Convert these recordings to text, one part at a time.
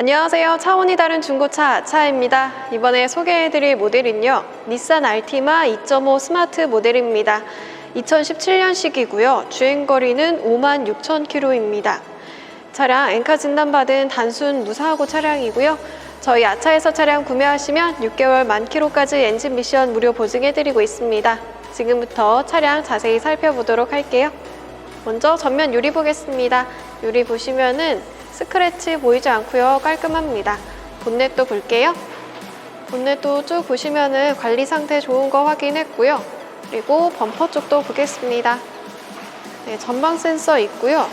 안녕하세요. 차원이 다른 중고차 차입니다. 이번에 소개해드릴 모델은요. 닛산 알티마 2.5 스마트 모델입니다. 2017년식이고요. 주행거리는 5만 6천 킬로입니다. 차량 엔카 진단받은 단순 무사하고 차량이고요. 저희 아차에서 차량 구매하시면 6개월 만 킬로까지 엔진 미션 무료 보증해드리고 있습니다. 지금부터 차량 자세히 살펴보도록 할게요. 먼저 전면 유리 보겠습니다. 유리 보시면은 스크래치 보이지 않고요. 깔끔합니다. 본넷도 볼게요. 본넷도 쭉 보시면은 관리 상태 좋은 거 확인했고요. 그리고 범퍼 쪽도 보겠습니다. 네, 전방 센서 있고요.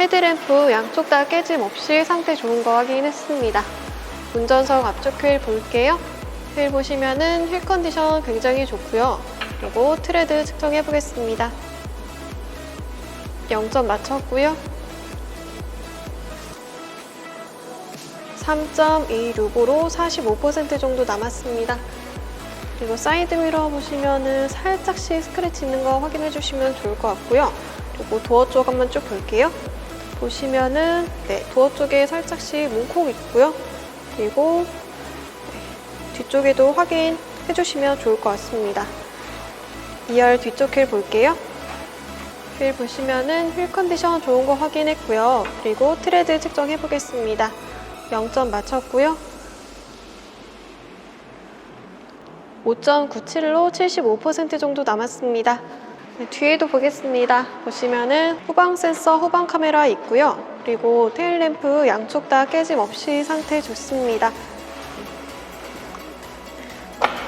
헤드램프 양쪽 다 깨짐 없이 상태 좋은 거 확인했습니다. 운전석 앞쪽 휠 볼게요. 휠 보시면은 휠 컨디션 굉장히 좋고요. 그리고 트레드 측정해 보겠습니다. 0점 맞췄고요. 3.2 루보로 45% 정도 남았습니다. 그리고 사이드 미러 보시면은 살짝씩 스크래치 있는 거 확인해 주시면 좋을 것 같고요. 그리고 도어 쪽 한번 쭉 볼게요. 보시면은 네, 도어 쪽에 살짝씩 문콕 있고요. 그리고 네, 뒤쪽에도 확인해 주시면 좋을 것 같습니다. 2열 뒤쪽 휠 볼게요. 휠 보시면은 휠 컨디션 좋은 거 확인했고요. 그리고 트레드 측정해 보겠습니다. 0점 맞췄고요. 5.97로 75% 정도 남았습니다. 네, 뒤에도 보겠습니다. 보시면은 후방 센서, 후방 카메라 있고요. 그리고 테일 램프 양쪽 다 깨짐 없이 상태 좋습니다.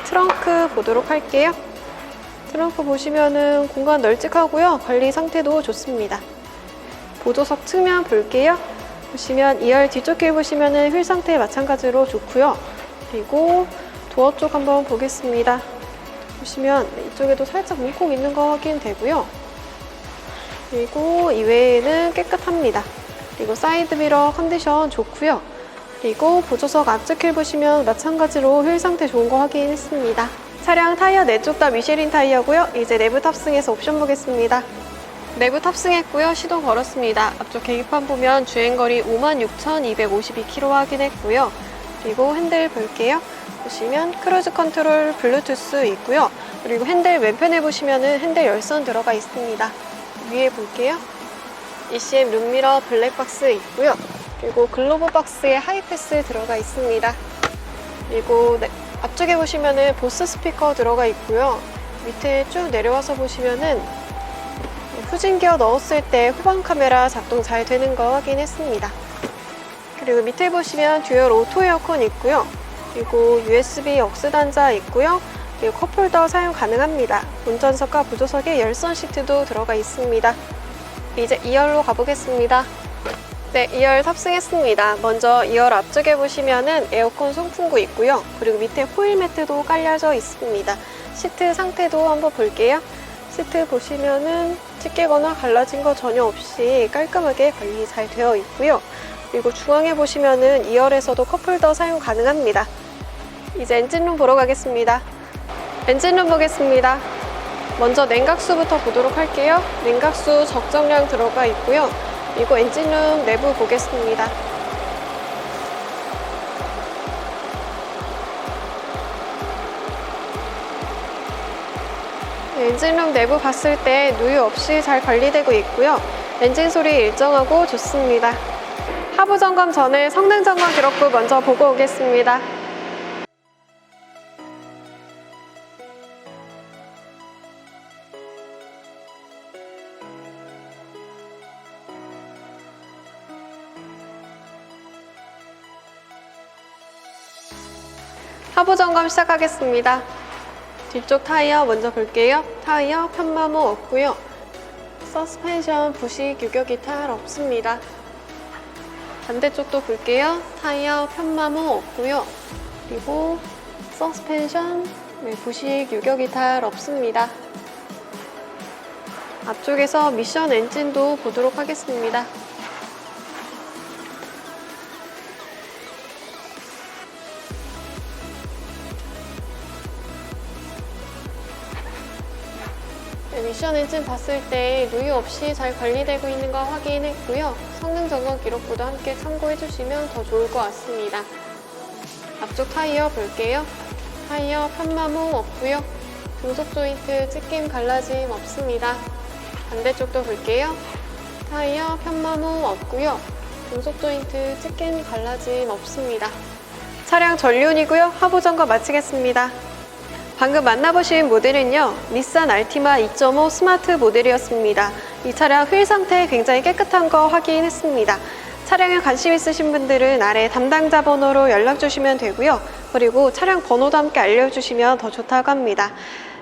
트렁크 보도록 할게요. 트렁크 보시면은 공간 널찍하고요. 관리 상태도 좋습니다. 보조석 측면 볼게요. 보시면 2열 뒤쪽 길 보시면은 휠 상태 마찬가지로 좋고요. 그리고 도어 쪽 한번 보겠습니다. 보시면 이쪽에도 살짝 문콕 있는 거 확인되고요. 그리고 이외에는 깨끗합니다. 그리고 사이드 미러 컨디션 좋고요. 그리고 보조석 앞쪽 휠 보시면 마찬가지로 휠 상태 좋은 거 확인했습니다. 차량 타이어 4쪽 다 미쉐린 타이어고요. 이제 내부 탑승해서 옵션 보겠습니다. 내부 탑승했고요. 시동 걸었습니다. 앞쪽 계기판 보면 주행거리 56,252km 확인했고요. 그리고 핸들 볼게요. 보시면 크루즈 컨트롤 블루투스 있고요. 그리고 핸들 왼편에 보시면은 핸들 열선 들어가 있습니다. 위에 볼게요. ECM 룸미러 블랙박스 있고요. 그리고 글로브 박스에 하이패스 들어가 있습니다. 그리고 네, 앞쪽에 보시면은 보스 스피커 들어가 있고요. 밑에 쭉 내려와서 보시면은 후진 기어 넣었을 때 후방 카메라 작동 잘 되는 거 확인했습니다. 그리고 밑에 보시면 듀얼 오토 에어컨 있고요. 그리고 USB 억스 단자 있고요. 그리고 컵홀더 사용 가능합니다. 운전석과 부조석에 열선 시트도 들어가 있습니다. 이제 2열로 가보겠습니다. 네, 2열 탑승했습니다. 먼저 2열 앞쪽에 보시면은 에어컨 송풍구 있고요. 그리고 밑에 호일 매트도 깔려져 있습니다. 시트 상태도 한번 볼게요. 시트 보시면은 찢기거나 갈라진 거 전혀 없이 깔끔하게 관리 잘 되어 있고요. 그리고 중앙에 보시면은 2열에서도 컵홀더 사용 가능합니다. 이제 엔진룸 보러 가겠습니다. 엔진룸 보겠습니다. 먼저 냉각수부터 보도록 할게요. 냉각수 적정량 들어가 있고요. 그리고 엔진룸 내부 보겠습니다. 엔진룸 내부 봤을 때 누유 없이 잘 관리되고 있고요. 엔진 소리 일정하고 좋습니다. 하부 점검 전에 성능 점검 기록부 먼저 보고 오겠습니다. 하부 점검 시작하겠습니다. 뒤쪽 타이어 먼저 볼게요. 타이어 편마모 없고요. 서스펜션 부식 유격 이탈 없습니다. 반대쪽도 볼게요. 타이어 편마모 없고요. 그리고 서스펜션 네, 부식 유격 이탈 없습니다. 앞쪽에서 미션 엔진도 보도록 하겠습니다. 미션 엔진 봤을 때 누유 없이 잘 관리되고 있는 거 확인했고요. 성능 점검 기록부도 함께 참고해 주시면 더 좋을 것 같습니다. 앞쪽 타이어 볼게요. 타이어 편마모 없고요. 중속 조인트 찢김 갈라짐 없습니다. 반대쪽도 볼게요. 타이어 편마모 없고요. 중속 조인트 찢김 갈라짐 없습니다. 차량 전륜이고요. 하부 점검 마치겠습니다. 방금 만나보신 모델은요, 닛산 알티마 2.5 스마트 모델이었습니다. 이 차량 휠 상태 굉장히 깨끗한 거 확인했습니다. 차량에 관심 있으신 분들은 아래 담당자 번호로 연락 주시면 되고요. 그리고 차량 번호도 함께 알려주시면 더 좋다고 합니다.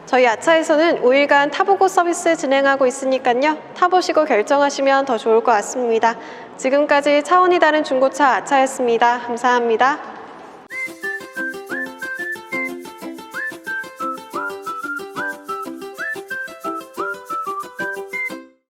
저희 아차에서는 5일간 타보고 서비스 진행하고 있으니까요. 타보시고 결정하시면 더 좋을 것 같습니다. 지금까지 차원이 다른 중고차 아차였습니다. 감사합니다.